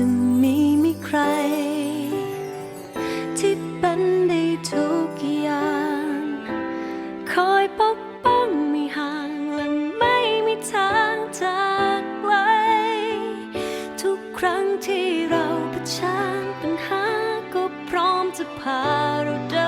จะมีม่ใคร ที่เป็นได้ทุกอย่าง คอยปกป้องไม่ห่างและไม่มีทางจากไกลทุกครั้งที่เราเผชิญปัญหาก็พร้อมจะพาเราเดิน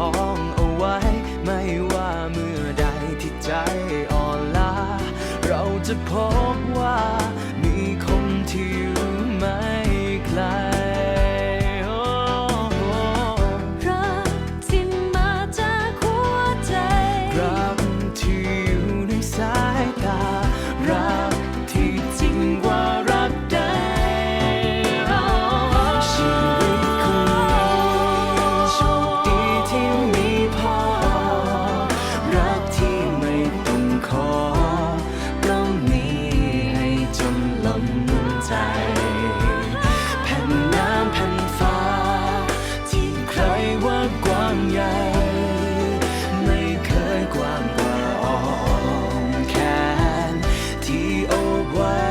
องเอาไว้ ไม่ว่าเมื่อใดที่ใจอ่อนล้า เราจะพบว่า แผ่นน้ำแผ่นฟ้า ที่ใครว่ากว้างใหญ่ ไม่เคยกว้างกว่าอ้อมแขนที่โอบไว้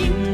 you